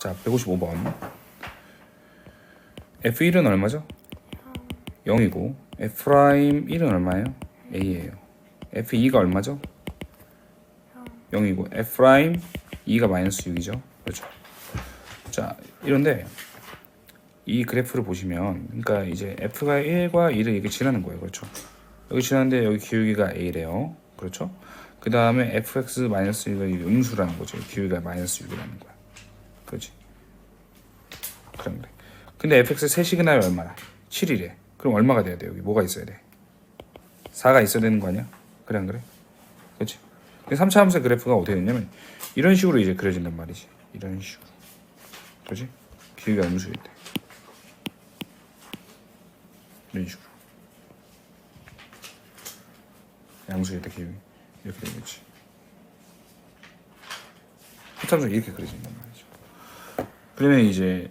자, 155번. F1은 얼마죠? 0이고 F'1은 얼마예요? A예요. F2가 얼마죠? 0이고 F'2가 마이너스 6이죠. 그렇죠. 자, 이런데 이 그래프를 보시면 그러니까 이제 F가 1과 2를 이렇게 지나는 거예요. 그렇죠. 여기 지나는데 여기 기울기가 A래요. 그렇죠. 그 다음에 fx 마이너스 6이 음수라는 거죠. 기울기가 마이너스 6이라는 거야. 그렇지? 그럼 그래. 근데 fx 의 세시그널이 얼마나? 7이래. 그럼 얼마가 돼야 돼? 여기 뭐가 있어야 돼? 4가 있어야 되는 거 아니야? 그래 안 그래? 그렇지? 근데 3차 함수의 그래프가 어떻게 되냐면 이런 식으로 이제 그려진단 말이지. 이런 식으로. 그렇지? 기울기가 음수일 때. 이런 식으로. 양수일 때 기울기. 이렇게 되겠지. 합참수 이렇게 그려진단 말이죠. 그러면 이제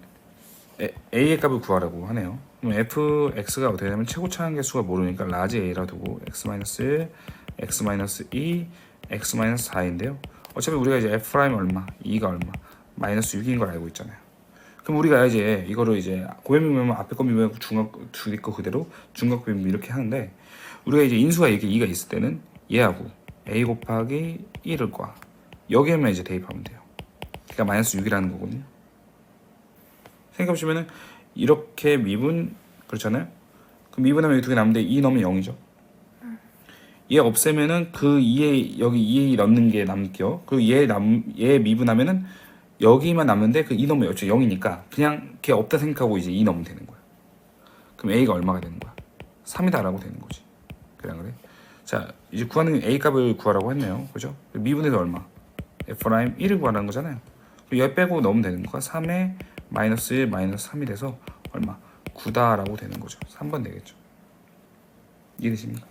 A- A의 값을 구하라고 하네요. 그럼 fx가 어떻게 되냐면 최고차 한계수가 모르니까 라지 A라 두고 x 마이너스 1, x 마이너스 2, x 마이너스 4인데요. 어차피 우리가 이제 f 얼마, 2가 얼마, 마이너스 6인 걸 알고 있잖아요. 그럼 우리가 이제 이거를 이제 고변 미분하면 앞에 거 미분하고 중각 뒤에 거 그대로 중각 비분 이렇게 하는데 우리가 이제 인수가 이렇게 2가 있을 때는 얘하고 a 곱하기 1을 과 여기에만 이제 대입하면 돼요. 그러니까 마이너스 6이라는 거거든요. 생각해 보시면은 이렇게 미분 그렇잖아요. 그럼 미분하면 여기 두개 남는데 2 넣으면 0이죠. 얘 없애면은 그 2에 여기 2에 넣는 게 남게요. 그얘남얘 미분하면은 여기만 남는데 그 2 넣으면 어째 0이니까 그냥 걔 없다 생각하고 이제 2 넣으면 되는 거야. 그럼 a가 얼마가 되는 거야? 3이다라고 되는 거지. 안 그래? 자 이제 구하는 a 값을 구하라고 했네요. 그죠? 미분에서 얼마? f' 1을 구하라는 거잖아요. 얘 빼고 넣으면 되는 거가 3에 마이너스 1 마이너스 3이 돼서 얼마? 9다라고 되는 거죠. 3번 되겠죠. 이해되십니까?